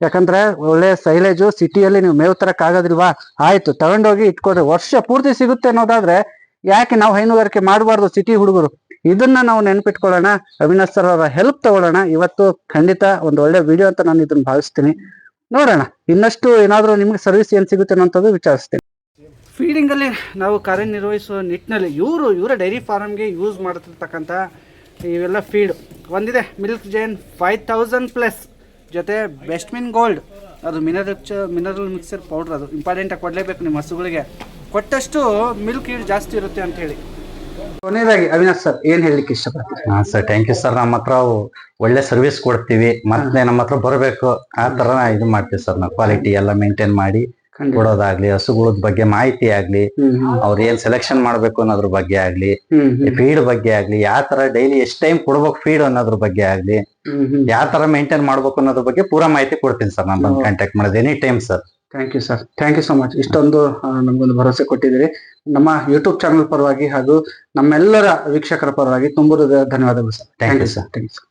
ಯಾಕಂದ್ರೆ ಒಳ್ಳೆ ಸೈಲೇಜು, ಸಿಟಿಯಲ್ಲಿ ನೀವು ಮೇವು ತರಕ್ ಆಗೋದಿಲ್ವಾ? ಆಯ್ತು, ತಗೊಂಡೋಗಿ ಇಟ್ಕೊಡ್ರಿ ವರ್ಷ ಪೂರ್ತಿ ಸಿಗುತ್ತೆ ಅನ್ನೋದಾದ್ರೆ ಯಾಕೆ ನಾವು ಹೈನುಗಾರಿಕೆ ಮಾಡಬಾರ್ದು ಸಿಟಿ ಹುಡುಗರು? ಇದನ್ನ ನಾವು ನೆನ್ಪಿಟ್ಕೊಳ್ಳೋಣ. ಅವಿನಾಶ್ ಸರ್ ಅವರ ಹೆಲ್ಪ್ ತಗೊಳ್ಳೋಣ. ಇವತ್ತು ಖಂಡಿತ ಒಂದು ಒಳ್ಳೆ ವಿಡಿಯೋ ಅಂತ ನಾನು ಇದನ್ನ ಭಾವಿಸ್ತೀನಿ. ನೋಡೋಣ. ಇನ್ನಷ್ಟು ಏನಾದರೂ ನಿಮ್ಗೆ ಸರ್ವಿಸ್ ಏನು ಸಿಗುತ್ತೆ ಅನ್ನೋಂಥದ್ದು ವಿಚಾರಿಸ್ತೀನಿ. ಫೀಡಿಂಗಲ್ಲಿ ನಾವು ಕಾರ್ಯನಿರ್ವಹಿಸುವ ನಿಟ್ಟಿನಲ್ಲಿ ಇವರು, ಇವರ ಡೈರಿ ಫಾರ್ಮ್ಗೆ ಯೂಸ್ ಮಾಡ್ತಿರ್ತಕ್ಕಂಥ ಇವೆಲ್ಲ ಫೀಡ್ ಒಂದಿದೆ milk gain five thousand plus ಜೊತೆ ಬೆಸ್ಟ್ ಮಿನ್ ಗೋಲ್ಡ್ ಅದು ಮಿನರಲ್ ಮಿನರಲ್ ಮಿಕ್ಸರ್ ಪೌಡ್ರ್ ಅದು. ಇಂಪಾರ್ಟೆಂಟಾಗಿ ಕೊಡಲೇಬೇಕು ನಿಮ್ಮ ಹಸುಗಳಿಗೆ. ಕೊಟ್ಟಷ್ಟು ಮಿಲ್ಕ್ ಈಡ್ ಜಾಸ್ತಿ ಇರುತ್ತೆ ಅಂತ ಹೇಳಿ. ಕೊನೆಯದಾಗಿ ಅವಿನಾಶ್ ಸರ್ ಏನು ಹೇಳಲಿಕ್ಕೆ ಇಷ್ಟಪಡ್ತೀನಿ ಹಾಂ ಸರ್ ಥ್ಯಾಂಕ್ ಯು ಸರ್. ನಮ್ಮ ಹತ್ರ ಒಳ್ಳೆ ಸರ್ವಿಸ್ ಕೊಡ್ತೀವಿ. ಮತ್ತೆ ನಮ್ಮ ಹತ್ರ ಬರಬೇಕು. ಆ ತರ ಇದು ಮಾಡ್ತೀವಿ ಸರ್ ನಾವು. ಕ್ವಾಲಿಟಿ ಎಲ್ಲ ಮೇಂಟೈನ್ ಮಾಡಿ. ಕೊಡೋದಾಗ್ಲಿ ಹಸುಗಳದ ಬಗ್ಗೆ ಮಾಹಿತಿ ಆಗ್ಲಿ ಅವ್ರ ಏನ್ ಸೆಲೆಕ್ಷನ್ ಮಾಡ್ಬೇಕು ಅನ್ನೋದ್ರ ಬಗ್ಗೆ ಆಗ್ಲಿ ಫೀಡ್ ಬಗ್ಗೆ ಆಗ್ಲಿ ಯಾವ ತರ ಡೈಲಿ ಎಷ್ಟ್ ಟೈಮ್ ಕೊಡ್ಬೇಕು ಫೀಡ್ ಅನ್ನೋದ್ರ ಬಗ್ಗೆ ಆಗ್ಲಿ ಯಾವ ತರ ಮೇಂಟೈನ್ ಮಾಡ್ಬೇಕು ಅನ್ನೋದ್ರ ಬಗ್ಗೆ ಪೂರಾ ಮಾಹಿತಿ ಕೊಡ್ತೀನಿ ಸರ್ ನಾನು ಬಂದು ಕಾಂಟ್ಯಾಕ್ಟ್ ಮಾಡೋದು any time sir. Thank you sir thank you so much ಇಷ್ಟೊಂದು ನಮ್ಗೊಂದು ಭರವಸೆ ಕೊಟ್ಟಿದ್ದೀರಿ. ನಮ್ಮ ಯೂಟ್ಯೂಬ್ ಚಾನಲ್ ಪರವಾಗಿ ಹಾಗೂ ನಮ್ಮೆಲ್ಲರ ವೀಕ್ಷಕರ ಪರವಾಗಿ ತುಂಬ ಧನ್ಯವಾದಗಳು sir thank you sir thank you sir